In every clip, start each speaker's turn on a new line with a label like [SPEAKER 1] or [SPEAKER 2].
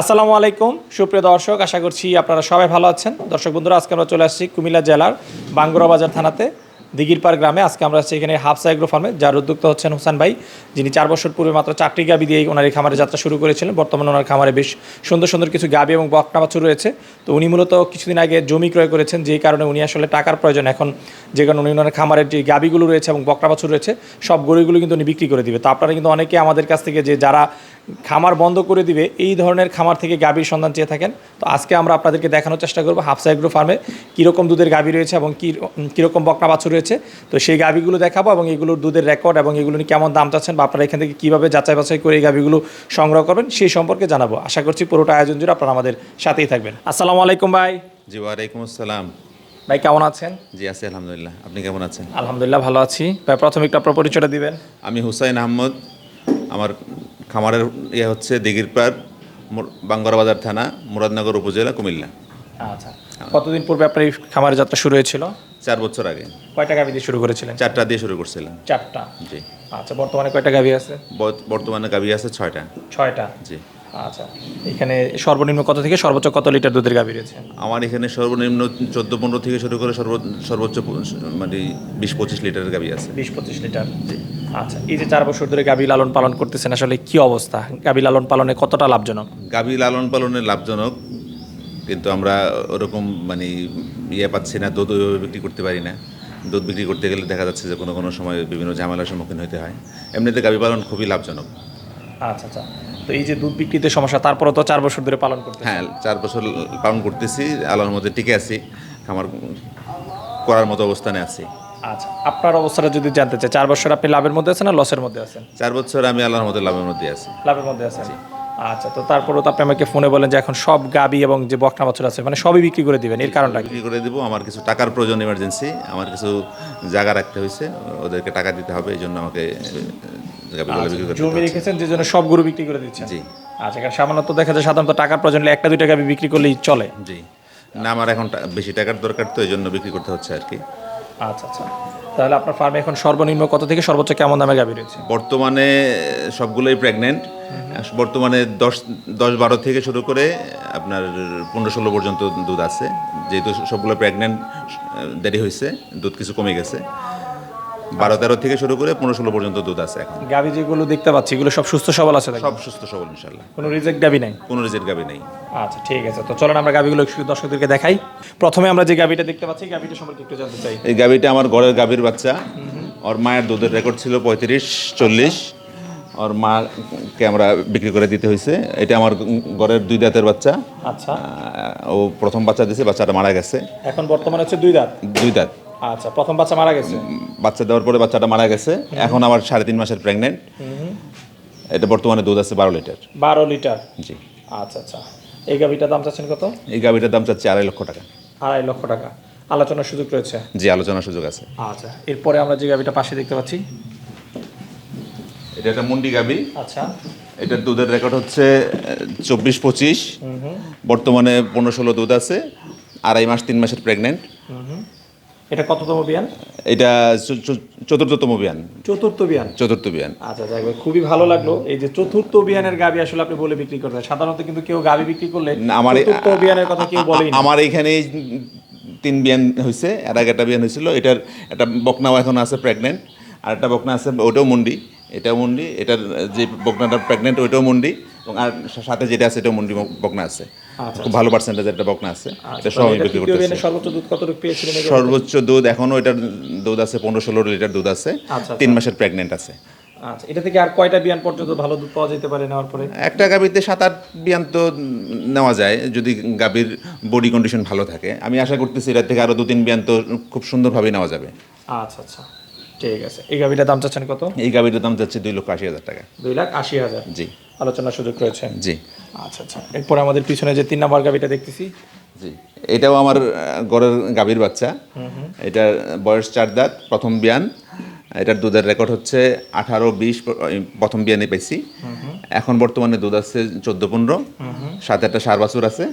[SPEAKER 1] আসসালামু আলাইকুম। সুপ্রিয় দর্শক, আশা করছি আপনারা সবাই ভালো আছেন। দর্শক বন্ধুরা, আজকে আমরা চলে আসছি কুমিল্লা জেলার বাঙ্গুরা বাজার থানাতে, দিগিরপাড় গ্রামে। আজকে আমরা আসছি এখানে হাফসা এগ্রো ফার্মে যার উদ্যোক্তা হচ্ছেন হোসেন ভাই, যিনি চার বছর পূর্বে মাত্র চারটি গাবি দিয়ে ওনার এই খামারে যাত্রা শুরু করেছিলেন। বর্তমানে ওনার খামারে বেশ সুন্দর সুন্দর কিছু গাবি এবং বকনা বাছুর রয়েছে তো উনি মূলত কিছুদিন আগে জমি ক্রয় করেছেন, যেই কারণে উনি আসলে টাকার প্রয়োজন। এখন যে কারণে উনি ওনার খামারের যে গাবিগুলো রয়েছে এবং বকনা বাছুর রয়েছে সব গরুগুলো কিন্তু উনি বিক্রি করে দিবে। তো আপনারা কিন্তু অনেকে আমাদের কাছ থেকে যে যারা খামার বন্ধ করে দিবে এই ধরনের খামার থেকে গাভীর সন্ধান চেয়ে থাকেন। তো আজকে আমরা আপনাদেরকে দেখানোর চেষ্টা করব হাফসা এগ্রো ফার্মে কীরকম দুধের গাভী রয়েছে এবং কী কীরকম বকনা বাছুর রয়েছে। তো সেই গাভীগুলো দেখাবো এবং এগুলোর দুধের রেকর্ড এবং এগুলো নিয়ে কেমন দাম চাচ্ছেন বা আপনারা এখান থেকে কীভাবে যাচাই বাছাই করে এই গাভীগুলো সংগ্রহ করবেন সেই সম্পর্কে জানাব। আশা করছি পুরোটা আয়োজন জুড়ে আপনারা আমাদের সাথেই থাকবেন। আসসালামু আলাইকুম ভাই।
[SPEAKER 2] জি ওয়ালাইকুম আসসালাম।
[SPEAKER 1] ভাই কেমন আছেন?
[SPEAKER 2] জি আছি আলহামদুলিল্লাহ। আপনি কেমন আছেন?
[SPEAKER 1] আলহামদুলিল্লাহ ভালো আছি। ভাই প্রথমে একটু আপনার পরিচয়টা দিবেন।
[SPEAKER 2] আমি হুসাইন আহমদ আমার খামারের ইয়ে হচ্ছে দিঘিরপাড় বাঙ্গরা বাজার থানা মুরাদনগর উপজেলা কুমিল্লা।
[SPEAKER 1] আচ্ছা। কতদিন পূর্বে আপনার এই খামারের যাত্রা শুরু হয়েছিল?
[SPEAKER 2] চার বছর আগে।
[SPEAKER 1] কয়টা গাভী দিয়ে শুরু করেছিলেন?
[SPEAKER 2] চারটা দিয়ে শুরু করছিলাম।
[SPEAKER 1] চারটা?
[SPEAKER 2] জি।
[SPEAKER 1] আচ্ছা বর্তমানে কয়টা গাভী আছে?
[SPEAKER 2] বর্ত- বর্তমানে গাবি আছে ছয়টা।
[SPEAKER 1] ছয়টা?
[SPEAKER 2] জি।
[SPEAKER 1] আচ্ছা। এখানে সর্বনিম্ন কত থেকে সর্বোচ্চ কত লিটার দুধের গাভী রয়েছে?
[SPEAKER 2] আমার এখানে সর্বনিম্ন চোদ্দ পনেরো থেকে শুরু করে সর্ব সর্বোচ্চ মানে বিশ পঁচিশ লিটারের গাবি আছে।
[SPEAKER 1] বিশ পঁচিশ লিটার। আচ্ছা এই যে চার বছর ধরে গাভী লালন পালন করতেছেন আসলে কি অবস্থা? গাভী লালন পালনে কতটা লাভজনক?
[SPEAKER 2] গাভী লালন পালনে লাভজনক কিন্তু আমরা ওরকম মানে ইয়ে পাচ্ছি না দুধ ওইভাবে বিক্রি করতে পারি না। দুধ বিক্রি করতে গেলে দেখা যাচ্ছে যে কোনো কোনো সময় বিভিন্ন ঝামেলার সম্মুখীন হতে হয়। এমনিতে গাভী পালন খুবই লাভজনক।
[SPEAKER 1] আচ্ছা আচ্ছা। তো এই যে দুধ বিক্রিতে সমস্যা তারপরে তো চার বছর ধরে পালন করতে
[SPEAKER 2] হ্যাঁ চার বছর পালন করতেছি আলোর মধ্যে টিকে আছি খামার করার মতো অবস্থানে আছি।
[SPEAKER 1] আচ্ছা আপনার অবস্থাটা যদি জানতে চাই চার বছর আপনি লাভের মধ্যে আছেন না লসের মধ্যে আছেন?
[SPEAKER 2] চার বছর আমি আল্লাহর মধ্যে লাভের মধ্যে আছি।
[SPEAKER 1] লাভের মধ্যে আছেন? আচ্ছা তো তারপরেও তো আপনি আমাকে ফোনে বলেন যে এখন সব গাবি এবং যে বকনা বছর আছে মানে সবই বিক্রি করে দিবেন এর কারণটা
[SPEAKER 2] বিক্রি করে দিব আমার কিছু টাকার প্রয়োজন ইমার্জেন্সি আমার কিছু জায়গা রাখতে হয়েছে ওদেরকে টাকা দিতে হবে এই জন্য আমাকে করতে
[SPEAKER 1] জমি রেখেছেন যে জন্য সব গরু বিক্রি করে দিচ্ছেন?
[SPEAKER 2] জি।
[SPEAKER 1] আচ্ছা কারণ সামান্য তো দেখা যায় সাধারণত টাকার প্রয়োজন হলে একটা দুইটা গাবি বিক্রি করলেই চলে।
[SPEAKER 2] জি। না আমার এখন বেশি টাকার দরকার তো এই জন্য বিক্রি করতে হচ্ছে আর কি।
[SPEAKER 1] আচ্ছা আচ্ছা। তাহলে আপনার ফার্মে এখন সর্বনিম্ন কত থেকে সর্বোচ্চ কেমন দামে গাভী রয়েছে?
[SPEAKER 2] বর্তমানে সবগুলোই প্রেগনেন্ট বর্তমানে দশ দশ বারো থেকে শুরু করে আপনার পনেরো ষোলো পর্যন্ত দুধ আছে। যেহেতু সবগুলো প্রেগনেন্ট দেরি হয়েছে দুধ কিছু কমে গেছে। বারো তেরো থেকে শুরু করে পনেরো ষোলো পর্যন্ত দুধ আছে এখন।
[SPEAKER 1] গাবি যেগুলো দেখতে পাচ্ছি এগুলো সব সুস্থ সবল আছে
[SPEAKER 2] সব সুস্থ সবল ইনশাল্লাহ
[SPEAKER 1] কোনো রিজেক্ট গাবি নাই?
[SPEAKER 2] কোনো রিজেক্ট গাবি নেই।
[SPEAKER 1] আচ্ছা ঠিক আছে। তো চলেন আমরা গাবিগুলো একটু দর্শকদেরকে দেখাই। প্রথমে আমরা যে গাবিটা দেখতে পাচ্ছি গাবিটা সম্পর্কে একটু জানতে চাই।
[SPEAKER 2] এই গাবিটা আমার ঘরের গাভীর বাচ্চা। ওর মায়ের দুধের রেকর্ড ছিল পঁয়ত্রিশ চল্লিশ। ওর মাকে আমরা বিক্রি করে দিতে হয়েছে। এটা আমার ঘরের দুই দাঁতের বাচ্চা।
[SPEAKER 1] আচ্ছা।
[SPEAKER 2] ও প্রথম বাচ্চা দিয়েছে বাচ্চাটা মারা গেছে।
[SPEAKER 1] এখন বর্তমানে হচ্ছে দুই দাঁত।
[SPEAKER 2] দুই দাঁত।
[SPEAKER 1] আচ্ছা প্রথম বাচ্চা মারা গেছে?
[SPEAKER 2] বাচ্চা দেওয়ার পরে বাচ্চাটা মারা গেছে। এখন আমার সাড়ে তিন মাসের প্রেগনেন্ট এটা বর্তমানে দুধ আছে বারো লিটার।
[SPEAKER 1] বারো লিটার?
[SPEAKER 2] জি।
[SPEAKER 1] আচ্ছা আচ্ছা। এই গাবিটার দাম চাচ্ছেন কত?
[SPEAKER 2] এই গাভিটার দাম চাচ্ছি আড়াই লক্ষ টাকা।
[SPEAKER 1] আড়াই লক্ষ টাকা। আলোচনার সুযোগ রয়েছে?
[SPEAKER 2] জি আলোচনার সুযোগ আছে।
[SPEAKER 1] আচ্ছা এরপরে আমরা যে গাবিটা পাশে দেখতে পাচ্ছি।
[SPEAKER 2] এটা একটা মুন্ডি গাভি।
[SPEAKER 1] আচ্ছা।
[SPEAKER 2] এটার দুধের রেকর্ড হচ্ছে চব্বিশ পঁচিশ। বর্তমানে পনেরো ষোলো দুধ আছে। আড়াই মাস তিন মাসের প্রেগনেন্ট
[SPEAKER 1] এটা কততম বিয়ান
[SPEAKER 2] এটা চতুর্থতম বিয়ান
[SPEAKER 1] চতুর্থ বিয়ান
[SPEAKER 2] চতুর্থ বিয়ান
[SPEAKER 1] আচ্ছা যাই খুবই ভালো লাগল। এই যে চতুর্থ বিয়ানের গাবি আসলে আপনি বলে বিক্রি করতে সাধারণত কিন্তু কেউ গাবি বিক্রি করলে
[SPEAKER 2] আমার
[SPEAKER 1] চতুর্থ বিয়ানের কথা কেউ বলেই না।
[SPEAKER 2] আমার এইখানে তিন বিয়ান হয়েছে আর আগে একটা বিয়ান হয়েছিল এটার একটা বকনাও এখন আছে প্রেগনেন্ট আর একটা বকনা আছে ওটাও মুন্ডি এটাও মুন্ডি এটার যে বকনাটা প্রেগনেন্ট ওইটাও মুন্ডি। এবং আর সাথে যেটা আছে এটাও মুন্ডি বকনা আছে।
[SPEAKER 1] আচ্ছা,
[SPEAKER 2] খুব ভালো পার্সেন্টেজ একটা বকনা আছে। এটা সব আমি বিক্রি করতেছি।
[SPEAKER 1] সর্বোচ্চ দুধ পেয়েছিলেন
[SPEAKER 2] সর্বোচ্চ দুধ এখনও এটার দুধ আছে পনেরো ষোলো লিটার দুধ আছে।
[SPEAKER 1] আচ্ছা,
[SPEAKER 2] তিন মাসের প্রেগনেন্ট আছে।
[SPEAKER 1] আচ্ছা এটা থেকে আর কয়টা বিয়ান পর্যন্ত ভালো দুধ পাওয়া যেতে পারে নেওয়ার পরে?
[SPEAKER 2] একটা গাভীতে সাত আট বিয়ান তো নেওয়া যায় যদি গাভীর বডি কন্ডিশন ভালো থাকে। আমি আশা করতেছি এটার থেকে আরও দু তিন বিয়ান তো খুব সুন্দরভাবে নেওয়া যাবে।
[SPEAKER 1] আচ্ছা আচ্ছা। ঠিক আছে। এই গাভিটার দাম চাচ্ছেন কত?
[SPEAKER 2] এই গাভীটার দাম যাচ্ছে দুই লক্ষ আশি হাজার টাকা।
[SPEAKER 1] দুই লাখ আশি হাজার?
[SPEAKER 2] জি।
[SPEAKER 1] আলোচনার সুযোগ রয়েছে?
[SPEAKER 2] জি।
[SPEAKER 1] আচ্ছা আচ্ছা। এরপরে আমাদের পিছনে যে তিন নম্বর গাভিটা দেখতেছি।
[SPEAKER 2] জি। এটাও আমার গড়ের গাভীর বাচ্চা। এটার বয়স চার দাঁত প্রথম বিয়ান। এটার দুধের রেকর্ড হচ্ছে আঠারো বিশ প্রথম বিয়ানে পাইছি। এখন বর্তমানে দুধ আছে চোদ্দ পনেরো। সাত একটা সার বাছুর আছে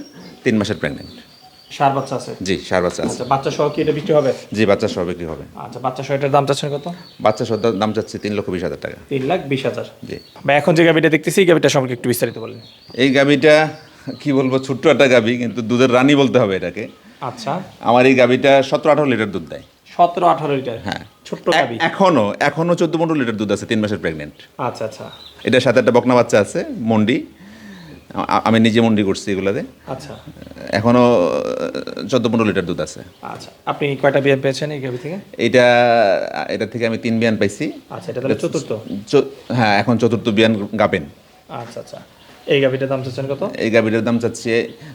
[SPEAKER 2] তিন মাসের প্রেগনেন্ট
[SPEAKER 1] সার বাচ্চা আছে?
[SPEAKER 2] জি সার বাচ্চা আছে।
[SPEAKER 1] আচ্ছা বাচ্চা সহ কি এটা বিক্রি হবে?
[SPEAKER 2] জি বাচ্চা সহ বিক্রি হবে।
[SPEAKER 1] আচ্ছা বাচ্চা সহ এটার দাম চাচ্ছেন কত?
[SPEAKER 2] বাচ্চা সহ দাম চাচ্ছে তিন লক্ষ বিশ হাজার টাকা।
[SPEAKER 1] তিন লাখ বিশ হাজার।
[SPEAKER 2] জি।
[SPEAKER 1] বা এখন যে গাভিটা দেখতেছি এই গাভিটা সম্পর্কে একটু বিস্তারিত বলেন।
[SPEAKER 2] এই গাভিটা কি বলব ছোট্ট একটা গাভী কিন্তু দুধের রানী বলতে হবে এটাকে।
[SPEAKER 1] আচ্ছা।
[SPEAKER 2] আমার এই গাভীটা সতেরো আঠারো লিটার দুধ দেয়।
[SPEAKER 1] সতেরো আঠারো লিটার?
[SPEAKER 2] হ্যাঁ।
[SPEAKER 1] ছোট্ট গাবি
[SPEAKER 2] এখনও এখনও চোদ্দ পনেরো লিটার দুধ আছে তিন মাসের প্রেগনেন্ট
[SPEAKER 1] আচ্ছা আচ্ছা।
[SPEAKER 2] এটার সাথে একটা বকনা বাচ্চা আছে মন্ডি। আমি নিজে মন্ডি করছি এগুলাতে।
[SPEAKER 1] আচ্ছা।
[SPEAKER 2] এখনও চোদ্দ পনেরো লিটার দুধ আছে।
[SPEAKER 1] আচ্ছা আপনি কয়টা বিয়ে পেয়েছেন এই গাবি থেকে?
[SPEAKER 2] এইটা এটা থেকে আমি তিন বিয়ান পাইছি।
[SPEAKER 1] আচ্ছা এটা তাহলে চতুর্থ?
[SPEAKER 2] হ্যাঁ এখন চতুর্থ বিয়ান গাবেন
[SPEAKER 1] আচ্ছা আচ্ছা। এই গাবিটার দাম চাচ্ছেন কত?
[SPEAKER 2] এই গাভীটার দাম চাচ্ছে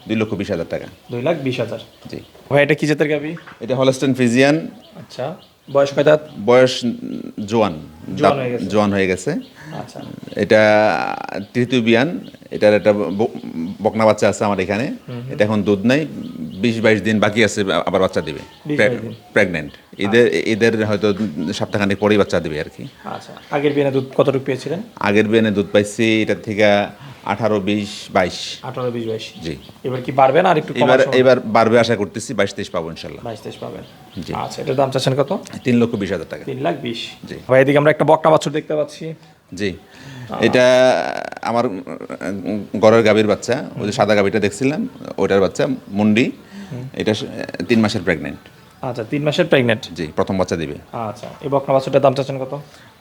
[SPEAKER 2] দুই লক্ষ বিশ হাজার টাকা।
[SPEAKER 1] দুই লাখ বিশ হাজার?
[SPEAKER 2] জি।
[SPEAKER 1] ভাই এটা কি জাতের গাবি
[SPEAKER 2] এটা হলস্টেন ফিজিয়ান
[SPEAKER 1] আচ্ছা বয়স কয় দাঁত?
[SPEAKER 2] বয়স জোয়ান।
[SPEAKER 1] হয়ে।
[SPEAKER 2] জোয়ান হয়ে গেছে।
[SPEAKER 1] আচ্ছা।
[SPEAKER 2] এটা তৃতীয় বিয়ান। এটার একটা বকনা বাচ্চা আছে আমার এখানে। এটা এখন দুধ নাই বিশ বাইশ দিন বাকি আছে আবার বাচ্চা দিবে।
[SPEAKER 1] 20-22
[SPEAKER 2] প্রেগনেন্ট এদের এদের হয়তো সপ্তাহখানেক পরেই বাচ্চা দিবে আর কি।
[SPEAKER 1] আচ্ছা আগের বিয়ে দুধ কতটুকু পেয়েছিলেন?
[SPEAKER 2] আগের বিয়ানে দুধ পাইছি এটার থেকে আঠারো বিশ বাইশ।
[SPEAKER 1] আঠারো বিশ বাইশ।
[SPEAKER 2] জি।
[SPEAKER 1] এবার কি বাড়বে না আর একটু
[SPEAKER 2] এবার এবার বাড়বে আশা করতেছি বাইশ তেইশ পাবো ইনশাল্লাহ।
[SPEAKER 1] বাইশ তেইশ পাবেন।
[SPEAKER 2] জি।
[SPEAKER 1] আচ্ছা এটার দাম চাচ্ছেন কত?
[SPEAKER 2] তিন লক্ষ বিশ হাজার টাকা।
[SPEAKER 1] তিন লাখ বিশ।
[SPEAKER 2] জি।
[SPEAKER 1] ভাই এদিকে আমরা একটা বকনা বাছুর দেখতে পাচ্ছি।
[SPEAKER 2] জি। এটা আমার গড়ের গাভীর বাচ্চা ওই যে সাদা গাভীটা দেখছিলাম ওটার বাচ্চা মুন্ডি। এটা তিন মাসের প্রেগনেন্ট
[SPEAKER 1] আচ্ছা তিন মাসের প্রেগনেন্ট
[SPEAKER 2] জি প্রথম বাচ্চা দিবে।
[SPEAKER 1] আচ্ছা এই বকনা বাছুরটার দাম চাচ্ছেন কত?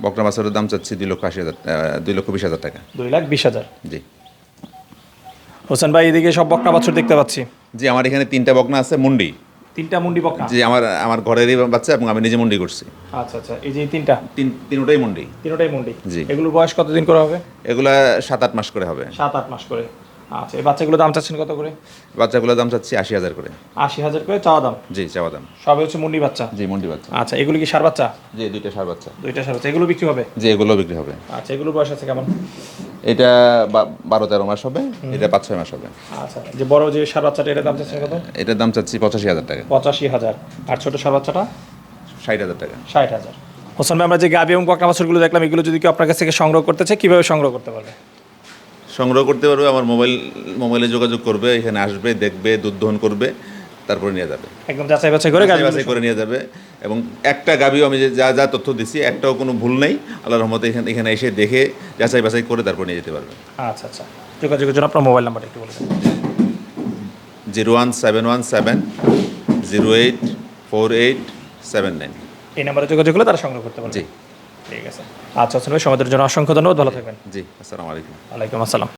[SPEAKER 2] বকনা বাচ্চার দাম চাচ্ছি দুই লক্ষ আশি হাজার দুই লক্ষ বিশ হাজার টাকা।
[SPEAKER 1] দুই লাখ বিশ হাজার?
[SPEAKER 2] জি।
[SPEAKER 1] হোসেন ভাই এদিকে সব বকনা বাছুর দেখতে পাচ্ছি।
[SPEAKER 2] জি আমার এখানে তিনটা বকনা আছে মুন্ডি।
[SPEAKER 1] তিনটা মুন্ডি বকনা?
[SPEAKER 2] জি আমার আমার ঘরেরই বাচ্চা এবং আমি নিজে মুন্ডি করছি।
[SPEAKER 1] আচ্ছা আচ্ছা এই যে তিনটা?
[SPEAKER 2] তিন তিনটাই মুন্ডি।
[SPEAKER 1] তিনটাই মুন্ডি।
[SPEAKER 2] জি।
[SPEAKER 1] এগুলোর বয়স কতদিন করে হবে?
[SPEAKER 2] এগুলা সাত আট মাস করে হবে।
[SPEAKER 1] সাত আট মাস করে। আচ্ছা এই বাচ্চাগুলোর দাম চাচ্ছেন কত করে?
[SPEAKER 2] বাচ্চাগুলোর দাম চাচ্ছি আশি হাজার করে।
[SPEAKER 1] আশি হাজার করে চাওয়া দাম?
[SPEAKER 2] জি চাওয়া দাম।
[SPEAKER 1] সবে হচ্ছে মুন্ডি বাচ্চা?
[SPEAKER 2] জি মুন্ডি বাচ্চা।
[SPEAKER 1] আচ্ছা এগুলো কি সার বাচ্চা?
[SPEAKER 2] জি দুইটা সার বাচ্চা।
[SPEAKER 1] দুইটা সার বাচ্চা এগুলো বিক্রি হবে?
[SPEAKER 2] জি এগুলো বিক্রি হবে।
[SPEAKER 1] আচ্ছা এগুলোর বয়স আছে কেমন?
[SPEAKER 2] এটা বারো তেরো মাস হবে এটা পাঁচ ছয় মাস হবে।
[SPEAKER 1] আচ্ছা যে বড় যে সার বাচ্চাটা এটার দাম চাচ্ছেন কত?
[SPEAKER 2] এটার দাম চাচ্ছি পঁচাশি হাজার টাকা।
[SPEAKER 1] পঁচাশি হাজার। আর ছোট সার বাচ্চাটা?
[SPEAKER 2] ষাট হাজার টাকা।
[SPEAKER 1] ষাট হাজার। হোসেন আমরা যে গাবি এবং বকনা বাছুরগুলো দেখলাম এগুলো যদি কেউ আপনার কাছ থেকে সংগ্রহ করতে চায় কীভাবে সংগ্রহ করতে পারবে?
[SPEAKER 2] সংগ্রহ করতে পারবে আমার মোবাইল মোবাইলে যোগাযোগ করবে এখানে আসবে দেখবে দুধ দহন করবে তারপরে নিয়ে যাবে।
[SPEAKER 1] একদম যাচাই বাছাই করে
[SPEAKER 2] যাচাই বাছাই করে নিয়ে যাবে এবং একটা গাবিও আমি যে যা যা তথ্য দিছি একটাও কোনো ভুল নেই। আল্লাহ রহমতে এখানে এখানে এসে দেখে যাচাই বাছাই করে তারপর নিয়ে যেতে পারবে।
[SPEAKER 1] আচ্ছা আচ্ছা। যোগাযোগের জন্য আপনার মোবাইল নাম্বারটা একটু বলে দেন।
[SPEAKER 2] Zero one seven one seven zero eight four eight seven nine.
[SPEAKER 1] এই নাম্বারে যোগাযোগ করলে তারা সংগ্রহ করতে পারবে।
[SPEAKER 2] জি।
[SPEAKER 1] ঠিক আছে। আচ্ছা আসলে সময়ের সমাজের জন্য অসংখ্য ধন্যবাদ। ভালো থাকবেন।
[SPEAKER 2] জি আসসালামু আলাইকুম।
[SPEAKER 1] ওয়ালাইকুম আসসালাম।